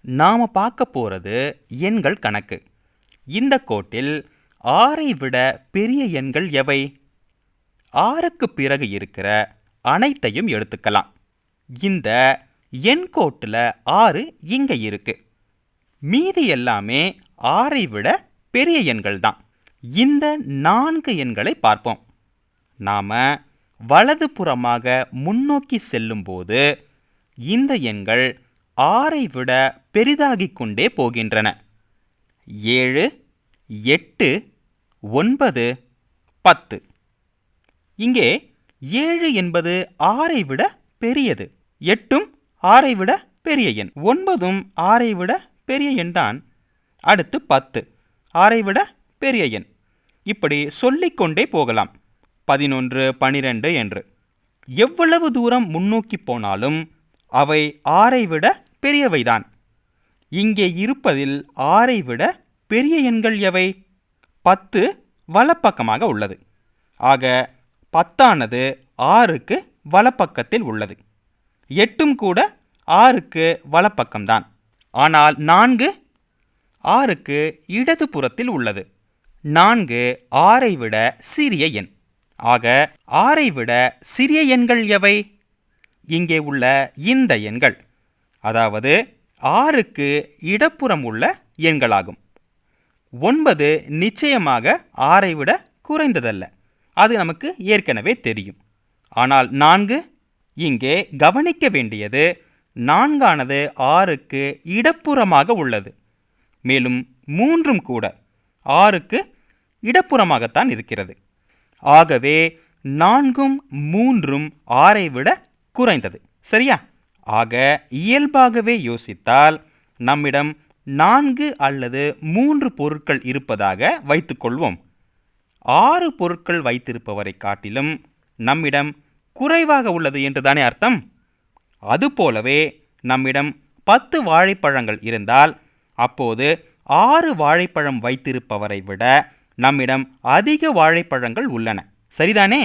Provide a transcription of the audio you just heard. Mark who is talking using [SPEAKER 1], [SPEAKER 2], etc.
[SPEAKER 1] நாம் பார்க்க போகிறது எண்கள் கணக்கு. இந்த கோட்டில் ஆறை விட பெரிய எண்கள் எவை? ஆறுக்கு பிறகு இருக்கிற அனைத்தையும் எடுத்துக்கலாம். இந்த எண் கோட்டில் ஆறு இங்கே இருக்கு. மீதி எல்லாமே ஆறை விட பெரிய எண்கள் தான். இந்த நான்கு எண்களை பார்ப்போம். நாம் வலதுபுறமாக முன்னோக்கி செல்லும்போது இந்த எண்கள் ஆறை விட பெரிதாகிக் கொண்டே போகின்றன. ஏழு எட்டு ஒன்பது பத்து. இங்கே ஏழு என்பது ஆறை விட பெரியது. எட்டும் ஆறை விட பெரிய எண். ஒன்பதும் ஆறை விட பெரிய எண் தான் அடுத்து பத்து. ஆறை விட பெரிய எண். இப்படி சொல்லிக்கொண்டே போகலாம். பதினொன்று பனிரெண்டு என்று. எவ்வளவு தூரம் முன்னோக்கி போனாலும் அவை ஆறை விட பெரியவைதான். இங்கே இருப்பதில் ஆறை விட பெரிய எண்கள் எவை? பத்து வலப்பக்கமாக உள்ளது. ஆக பத்தானது ஆறுக்கு வலப்பக்கத்தில் உள்ளது. எட்டும் கூட ஆறுக்கு வலப்பக்கம்தான். ஆனால் நான்கு ஆறுக்கு இடது புறத்தில் உள்ளது. நான்கு ஆறை விட சிறிய எண். ஆக ஆறை விட சிறிய எண்கள் எவை? இங்கே உள்ள இந்த எண்கள். அதாவது ஆறுக்கு இடப்புறம் உள்ள எண்களாகும். ஒன்பது நிச்சயமாக ஆறை விட குறைந்ததல்ல. அது நமக்கு ஏற்கனவே தெரியும். ஆனால் நான்கு இங்கே கவனிக்க வேண்டியது நான்கானது ஆறுக்கு இடப்புறமாக உள்ளது. மேலும் மூன்றும் கூட ஆறுக்கு இடப்புறமாகத்தான் இருக்கிறது. ஆகவே நான்கும் மூன்றும் ஆறை விட குறைந்தது. சரியா? ஆக இயல்பாகவே யோசித்தால் நம்மிடம் நான்கு அல்லது மூன்று பொருட்கள் இருப்பதாக வைத்துக்கொள்வோம். ஆறு பொருட்கள் வைத்திருப்பவரை காட்டிலும் நம்மிடம் குறைவாக உள்ளது என்று தானே அர்த்தம்? அதுபோலவே நம்மிடம் பத்து வாழைப்பழங்கள் இருந்தால் அப்போது ஆறு வாழைப்பழம் வைத்திருப்பவரை விட நம்மிடம் அதிக வாழைப்பழங்கள் உள்ளன. சரிதானே?